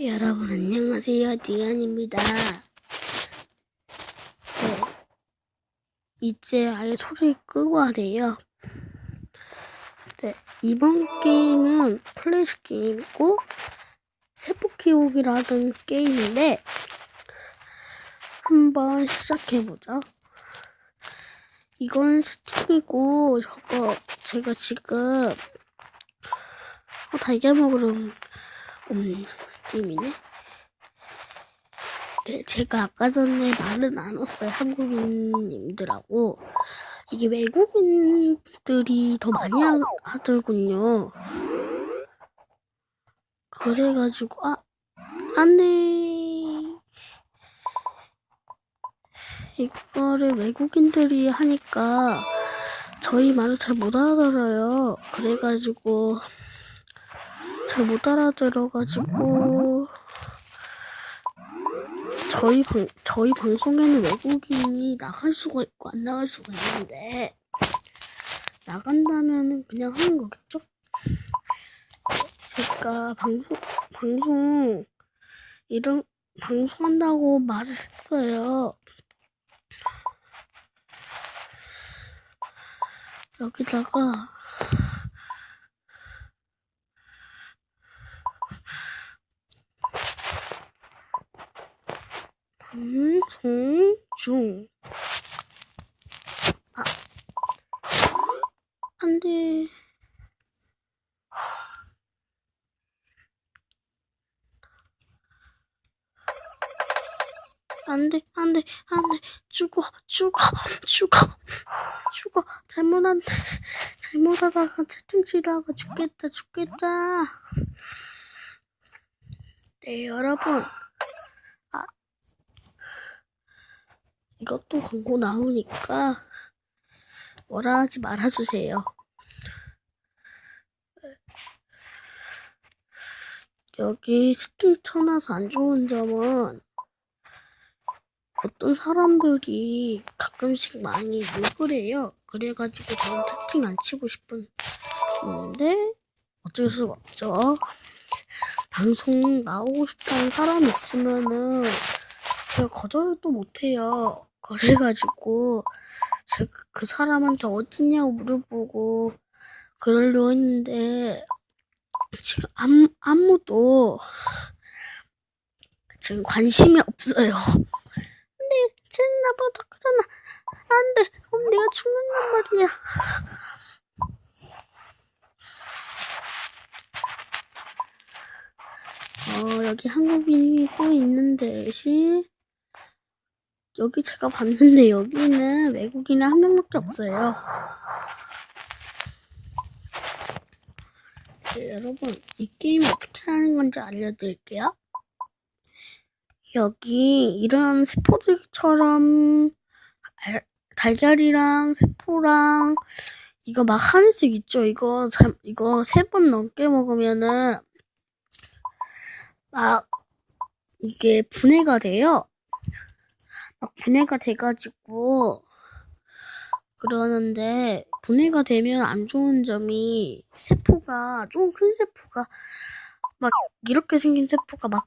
여러분 안녕하세요 디안입니다. 네, 이제 아예 소리 끄고 하네요. 네, 이번 게임은 플래시 게임이고 세포 키우기라는 게임인데 한번 시작해보죠. 이건 스팀이고 저거 제가 지금 어, 달걀 먹으러 온 음, 게임이네. 네, 제가 아까 전에 말을 나눴어요. 한국인님들하고. 이게 외국인들이 더 많이 하, 하더군요. 그래가지고, 아, 안 돼. 이거를 외국인들이 하니까 저희 말을 잘 못 알아들어요. 그래가지고, 잘 못 알아들어가지고 저희 방 저희 방송에는 외국인이 나갈 수가 있고 안 나갈 수가 있는데 나간다면은 그냥 하는 거겠죠? 제가 방송 방송 이런 방송한다고 말을 했어요. 여기다가 방송 중. 아. 안 돼. 안 돼, 안 돼, 안 돼. 죽어, 죽어, 죽어, 죽어. 잘못한, 잘못하다가 채팅치다가 죽겠다, 죽겠다. 네, 여러분. 이것도 광고 나오니까 뭐라 하지 말아주세요. 여기 스팀 쳐놔서 안 좋은 점은 어떤 사람들이 가끔씩 많이 욕을 해요. 그래가지고 저는 채팅 안 치고 싶은데 어쩔 수가 없죠. 방송 나오고 싶다는 사람이 있으면은 제가 거절을 또 못해요. 그래가지고 제가 그 사람한테 어딨냐고 물어보고 그러려 했는데 지금 아무, 아무도 지금 관심이 없어요. 근데 쟤는 나보다 크잖아. 안 돼. 그럼 내가 죽는단 말이야. 어, 여기 한국인이 또 있는 대신 여기 제가 봤는데 여기는 외국인이 한 명밖에 없어요. 네, 여러분 이 게임 어떻게 하는 건지 알려드릴게요. 여기 이런 세포들처럼 달걀이랑 세포랑 이거 막 하나씩 있죠. 이거 잘 이거 세 번 넘게 먹으면은 막 이게 분해가 돼요. 막 분해가 돼가지고 그러는데 분해가 되면 안 좋은 점이 세포가 좀 큰 세포가 막 이렇게 생긴 세포가 막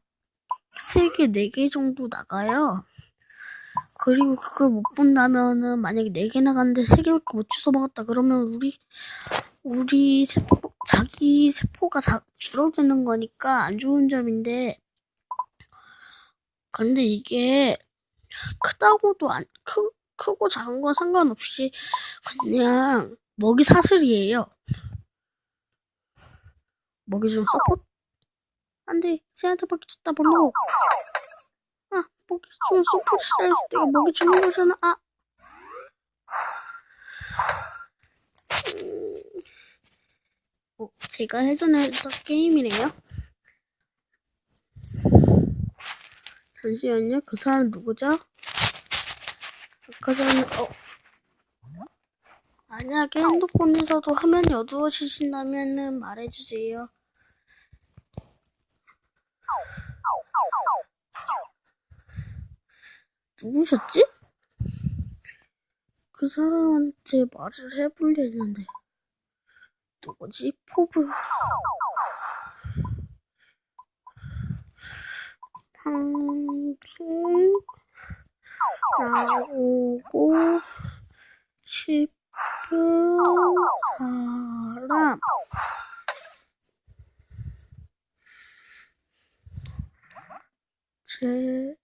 세 개, 네개 정도 나가요. 그리고 그걸 못 본다면은 만약에 네개 나갔는데 세 개밖에 못 주워 먹었다 그러면 우리 우리 세포 자기 세포가 다 줄어드는 거니까 안 좋은 점인데 근데 이게 크다고도 안, 크, 크고 작은 거 상관없이 그냥 먹이 사슬이에요. 먹이 좀 서포트. 안 돼. 새한테 먹이 줬다, 별로. 아, 먹이 좀 서포트다 했을 때가 먹이 주는 거잖아. 아. 음. 어, 제가 예전에 했던 게임이네요. 잠시만요. 그 사람 누구죠? 아까 전에 어 만약에 핸드폰에서도 화면이 어두워지신다면은 말해주세요. 누구셨지? 그 사람한테 말을 해보려 했는데 누구지? 포브 방송 나오고 싶은 사람 제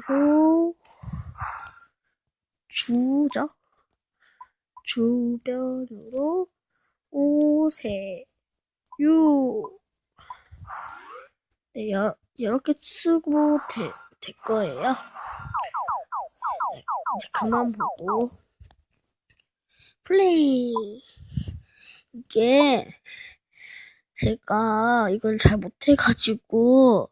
주변으로 주죠. 주변으로 오세요. 네, 여, 이렇게 쓰고 되, 될 거예요. 네, 이제 그만 보고 플레이 이게 제가 이걸 잘 못해가지고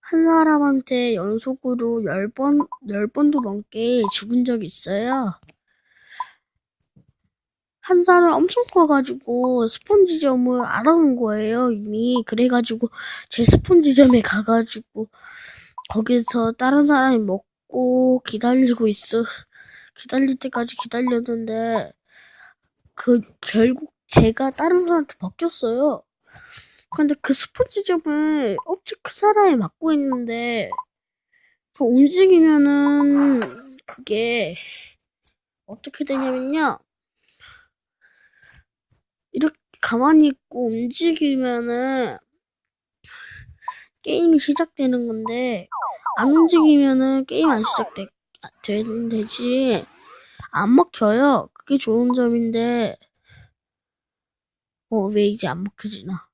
한 사람한테 연속으로 열 번, 열 번도 넘게 죽은 적이 있어요. 한 사람 엄청 커가지고 스폰지 점을 알아놓은 거예요, 이미. 그래가지고 제 스폰지 점에 가가지고 거기서 다른 사람이 먹고 기다리고 있어. 기다릴 때까지 기다렸는데 그 결국 제가 다른 사람한테 먹혔어요. 근데 그 스폰지점을 엄청 큰 사람이 맡고 있는데 그 움직이면은 그게 어떻게 되냐면요. 이렇게 가만히 있고 움직이면은 게임이 시작되는 건데 안 움직이면은 게임 안 시작되 되는 되지 안 먹혀요. 그게 좋은 점인데 어 왜 이제 안 먹혀지나?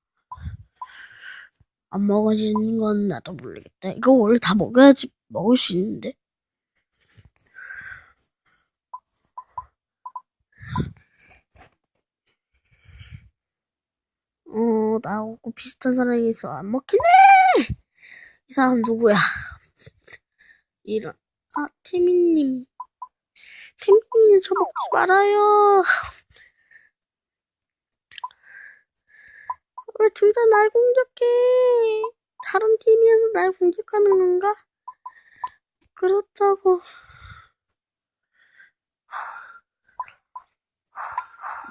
안 먹어지는 건 나도 모르겠다. 이거 원래 다 먹어야지 먹을 수 있는데. 어, 나하고 비슷한 사람이 있어. 안 먹히네! 이 사람 누구야? 이런. 아, 태민님. 태민님, 저 먹지 말아요. 왜 둘 다 날 공격해? 다른 팀이어서 날 공격하는 건가? 그렇다고.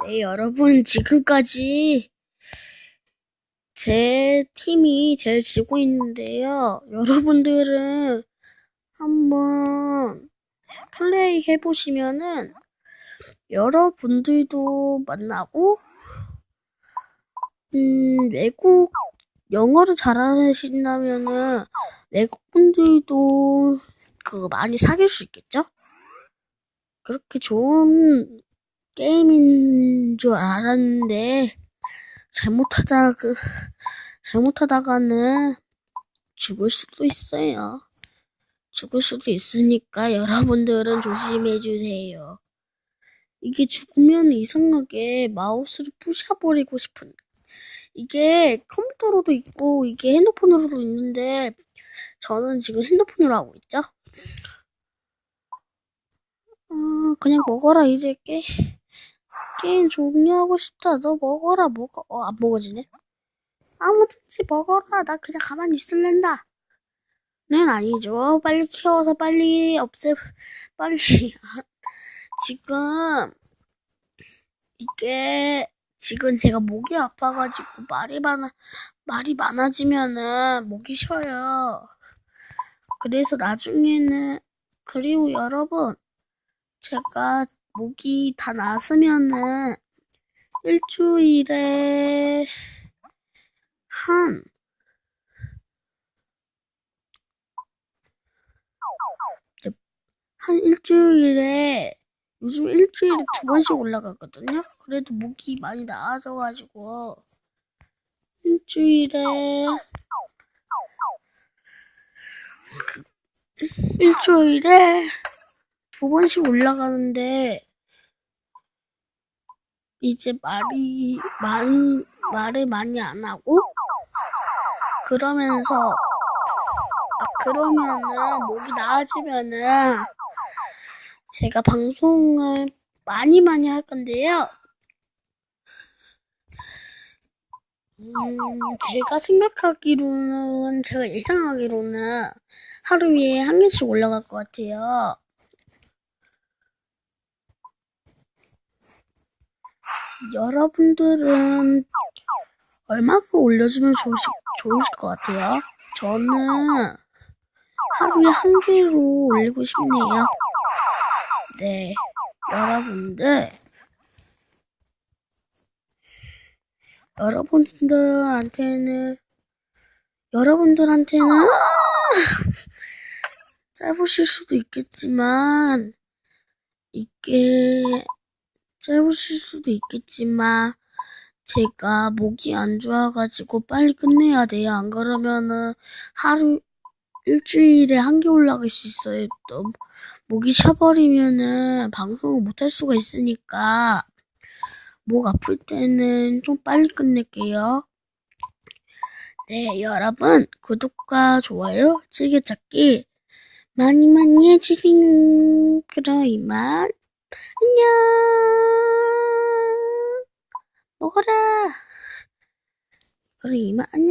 네, 여러분, 지금까지 제 팀이 제일 지고 있는데요. 여러분들은 한번 플레이 해보시면은 여러분들도 만나고 음, 외국 영어를 잘하신다면은 외국 분들도 그 많이 사귈 수 있겠죠? 그렇게 좋은 게임인 줄 알았는데 잘못하다가 그, 잘못하다가는 죽을 수도 있어요. 죽을 수도 있으니까 여러분들은 조심해 주세요. 이게 죽으면 이상하게 마우스를 부셔버리고 싶은 이게 컴퓨터로도 있고 이게 핸드폰으로도 있는데 저는 지금 핸드폰으로 하고 있죠. 어, 그냥 먹어라 이제 게 게임 종료하고 싶다. 너 먹어라 먹어. 어, 안 먹어지네. 아무든지 먹어라. 나 그냥 가만히 있을랜다. 는 아니죠. 빨리 키워서 빨리 없애 빨리 지금 이게 지금 제가 목이 아파가지고 말이 많아 말이 많아지면은 목이 쉬어요. 그래서 나중에는 그리고 여러분 제가 목이 다 나았으면은 일주일에 한 한 일주일에 요즘 일주일에 두 번씩 올라가거든요. 그래도 목이 많이 나아져가지고. 일주일에 그, 일주일에 두 번씩 올라가는데 이제 말이 많이 말을 많이 안 하고? 그러면서 아, 그러면은 목이 나아지면은 제가 방송을 많이 많이 할 건데요. 음, 제가 생각하기로는, 제가 예상하기로는 하루에 한 개씩 올라갈 것 같아요. 여러분들은 얼마큼 올려주면 좋으실, 좋으실 것 같아요? 저는 하루에 한 개로 올리고 싶네요. 네, 여러분들. 여러분들한테는, 여러분들한테는, 짧으실 수도 있겠지만, 이게, 짧으실 수도 있겠지만, 제가 목이 안 좋아가지고 빨리 끝내야 돼요. 안 그러면은 하루, 일주일에 한 개 올라갈 수 있어요. 또 목이 쉬어버리면은 방송을 못 할 수가 있으니까 목 아플 때는 좀 빨리 끝낼게요. 네, 여러분 구독과 좋아요, 즐겨찾기 많이 많이 해주세요. 그럼 이만 안녕. 먹어라. 그럼 이만 안녕.